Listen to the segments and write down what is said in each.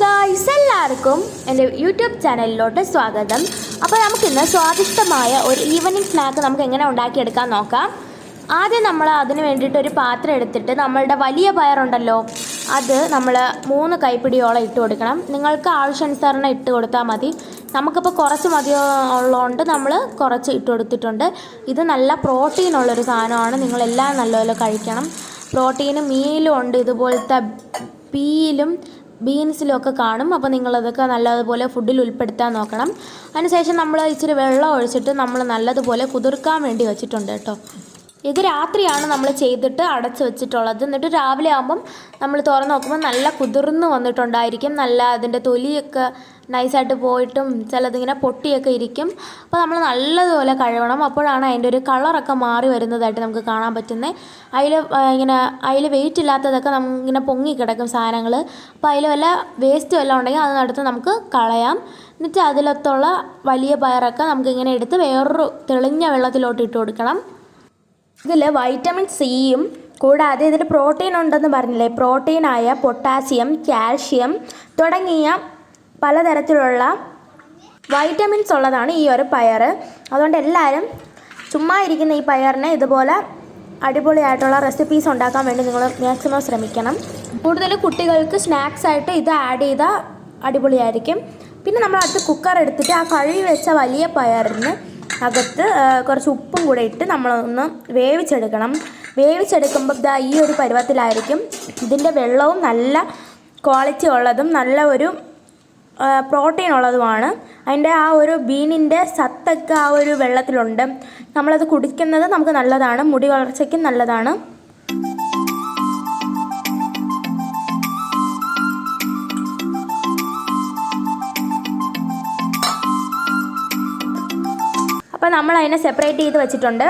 Guys എല്ലാവർക്കും എന്റെ YouTube ചാനലിലോട്ട് സ്വാഗതം. അപ്പോൾ നമുക്കിന്ന് സ്വാദിഷ്ടമായ ഒരു ഈവനിങ് സ്നാക്ക് നമുക്ക് എങ്ങനെ ഉണ്ടാക്കിയെടുക്കാൻ നോക്കാം. ആദ്യം നമ്മൾ അതിന് വേണ്ടിയിട്ട് ഒരു പാത്രം എടുത്തിട്ട് നമ്മളുടെ വലിയ പയറുണ്ടല്ലോ അത് നമ്മൾ മൂന്ന് കൈപ്പിടിയോളം ഇട്ട് കൊടുക്കണം. നിങ്ങൾക്ക് ആവശ്യാനുസരണം ഇട്ട് കൊടുത്താൽ മതി. നമുക്കിപ്പോൾ കുറച്ച് മതി ഉള്ളതുകൊണ്ട് നമ്മൾ കുറച്ച് ഇട്ട് കൊടുത്തിട്ടുണ്ട്. ഇത് നല്ല പ്രോട്ടീൻ ഉള്ളൊരു സാധനമാണ്. നിങ്ങളെല്ലാം നല്ലപോലെ കഴിക്കണം. പ്രോട്ടീനും മീലും ഉണ്ട് ഇതുപോലത്തെ പീയിലും ബീൻസിലും ഒക്കെ കാണും. അപ്പോൾ നിങ്ങളതൊക്കെ നല്ലതുപോലെ ഫുഡിൽ ഉൾപ്പെടുത്താൻ നോക്കണം. അതിനുശേഷം നമ്മൾ ഇച്ചിരി വെള്ളം ഒഴിച്ചിട്ട് നമ്മൾ നല്ലതുപോലെ കുതിർക്കാൻ വേണ്ടി വെച്ചിട്ടുണ്ട് കേട്ടോ. ഇത് രാത്രിയാണ് നമ്മൾ ചെയ്തിട്ട് അടച്ച് വെച്ചിട്ടുള്ളത്. എന്നിട്ട് രാവിലെ ആകുമ്പം നമ്മൾ തുറന്ന് നോക്കുമ്പോൾ നല്ല കുതിർന്ന് വന്നിട്ടുണ്ടായിരിക്കും. നല്ല അതിന്റെ തൊലിയൊക്കെ നൈസായിട്ട് പോയിട്ടും ചിലതിങ്ങനെ പൊട്ടിയൊക്കെ ഇരിക്കും. അപ്പോൾ നമ്മൾ നല്ലതുപോലെ കഴുകണം. അപ്പോഴാണ് അതിന്റെ ഒരു കളറൊക്കെ മാറി വരുന്നതായിട്ട് നമുക്ക് കാണാൻ പറ്റുന്നത്. അതിൽ ഇങ്ങനെ അതിൽ വെയിറ്റ് ഇല്ലാത്തതൊക്കെ ഇങ്ങനെ പൊങ്ങി കിടക്കും സാധനങ്ങൾ. അപ്പോൾ അതിൽ വല്ല വേസ്റ്റ് വല്ലതും ഉണ്ടെങ്കിൽ അതിനടുത്ത് നമുക്ക് കളയാം. എന്നിട്ട് അതിലത്തുള്ള വലിയ പയറൊക്കെ നമുക്കിങ്ങനെ എടുത്ത് വേറൊരു തെളിഞ്ഞ വെള്ളത്തിലോട്ട് ഇട്ട് കൊടുക്കണം. ഇതിൽ വൈറ്റമിൻ സിയും കൂടാതെ ഇതിൽ പ്രോട്ടീൻ ഉണ്ടെന്ന് പറഞ്ഞില്ലേ? പ്രോട്ടീനായ പൊട്ടാസ്യം കാൽഷ്യം തുടങ്ങിയ പലതരത്തിലുള്ള വൈറ്റമിൻസ് ഉള്ളതാണ് ഈ ഒരു പയർ അതുകൊണ്ട് എല്ലാവരും ചുമ്മാ ഇരിക്കുന്ന ഈ പയറിനെ ഇതുപോലെ അടിപൊളിയായിട്ടുള്ള റെസിപ്പീസ് ഉണ്ടാക്കാൻ വേണ്ടി നിങ്ങൾ മാക്സിമം ശ്രമിക്കണം. കൂടുതൽ കുട്ടികൾക്ക് സ്നാക്സ് ആയിട്ട് ഇത് ആഡ് ചെയ്താൽ അടിപൊളിയായിരിക്കും. പിന്നെ നമ്മൾ അടുത്ത് കുക്കർ എടുത്തിട്ട് ആ കഴുകി വെച്ച വലിയ പയറിന് അകത്ത് കുറച്ച് ഉപ്പും കൂടെ ഇട്ട് നമ്മളൊന്ന് വേവിച്ചെടുക്കണം. വേവിച്ചെടുക്കുമ്പോൾ ഇതാ ഈ ഒരു പരുവത്തിലായിരിക്കും. ഇതിന്റെ വെള്ളവും നല്ല ക്വാളിറ്റി ഉള്ളതും നല്ല ഒരു പ്രോട്ടീൻ ഉള്ളതുമാണ്. അതിന്റെ ആ ഒരു ബീനിന്റെ സത്തൊക്കെ ആ ഒരു വെള്ളത്തിലുണ്ട്. നമ്മളത് കുടിക്കുന്നത് നമുക്ക് നല്ലതാണ്. മുടി വളർച്ചയ്ക്കും നല്ലതാണ്. അപ്പോൾ നമ്മൾ അതിനെ സെപ്പറേറ്റ് ചെയ്ത് വെച്ചിട്ടുണ്ട്.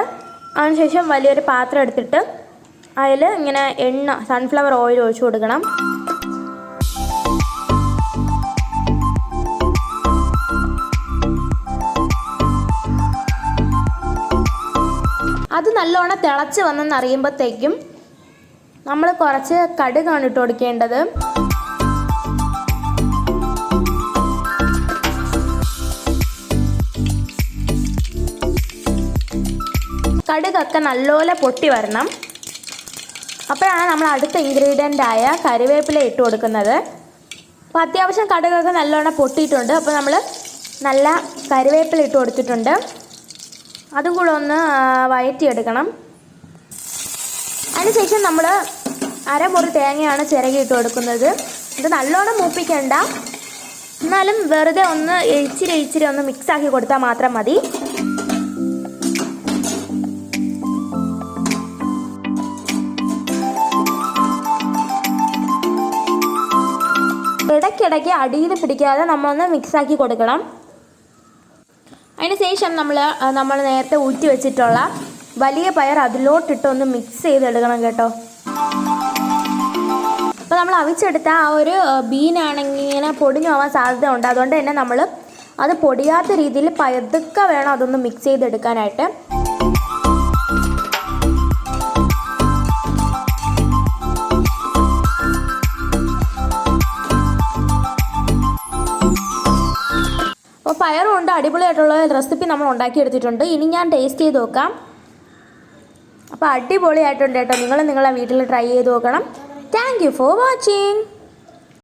അതിനുശേഷം വലിയൊരു പാത്രം എടുത്തിട്ട് അതിൽ ഇങ്ങനെ എണ്ണ സൺഫ്ലവർ ഓയിൽ ഒഴിച്ചു കൊടുക്കണം. അത് നല്ലോണം തിളച്ച് വന്നെന്ന് അറിയുമ്പോഴത്തേക്കും നമ്മൾ കുറച്ച് കടുകാണ് ഇട്ട് കൊടുക്കേണ്ടത്. കടുകൊക്കെ നല്ലപോലെ പൊട്ടി വരണം. അപ്പോഴാണ് നമ്മൾ അടുത്ത ഇൻഗ്രീഡിയന്റ് ആയ കറിവേപ്പില ഇട്ട് കൊടുക്കുന്നത്. അപ്പോൾ അത്യാവശ്യം കടുകൊക്കെ നല്ലോണം പൊട്ടിയിട്ടുണ്ട്. അപ്പോൾ നമ്മൾ നല്ല കറിവേപ്പില ഇട്ട് കൊടുത്തിട്ടുണ്ട്. അതും കൂടെ ഒന്ന് വയറ്റിയെടുക്കണം. അതിനുശേഷം നമ്മൾ അരമുറി തേങ്ങയാണ് ചിരകിയിട്ട് കൊടുക്കുന്നത്. ഇത് നല്ലോണം മൂപ്പിക്കണ്ട. എന്നാലും വെറുതെ ഒന്ന് ഇച്ചിരി ഇച്ചിരി ഒന്ന് മിക്സ് ആക്കി കൊടുത്താൽ മാത്രം മതി. ഇടയ്ക്കിടയ്ക്ക് അടിയിൽ പിടിക്കാതെ നമ്മളൊന്ന് മിക്സ് ആക്കി കൊടുക്കണം. അതിന് ശേഷം നമ്മൾ നമ്മൾ നേരത്തെ ഊറ്റി വെച്ചിട്ടുള്ള വലിയ പയർ അതിലോട്ടിട്ട് ഒന്ന് മിക്സ് ചെയ്തെടുക്കണം കേട്ടോ. അപ്പോൾ നമ്മൾ അവിച്ചെടുത്ത ആ ഒരു ബീനാണെങ്കിൽ ഇങ്ങനെ പൊടിഞ്ഞു പോകാൻ സാധ്യത ഉണ്ട് അതുകൊണ്ട് തന്നെ നമ്മൾ അത് പൊടിയാത്ത രീതിയിൽ പതുക്കെ വേണം അതൊന്ന് മിക്സ് ചെയ്തെടുക്കാനായിട്ട്. പയറും ഉണ്ട് അടിപൊളിയായിട്ടുള്ള റെസിപ്പി നമ്മൾ ഉണ്ടാക്കിയെടുത്തിട്ടുണ്ട്. ഇനി ഞാൻ ടേസ്റ്റ് ചെയ്ത് നോക്കാം. അപ്പോൾ അടിപൊളിയായിട്ടുണ്ട് കേട്ടോ. നിങ്ങൾ നിങ്ങളെ വീട്ടിൽ ട്രൈ ചെയ്ത് നോക്കണം. Thank for watching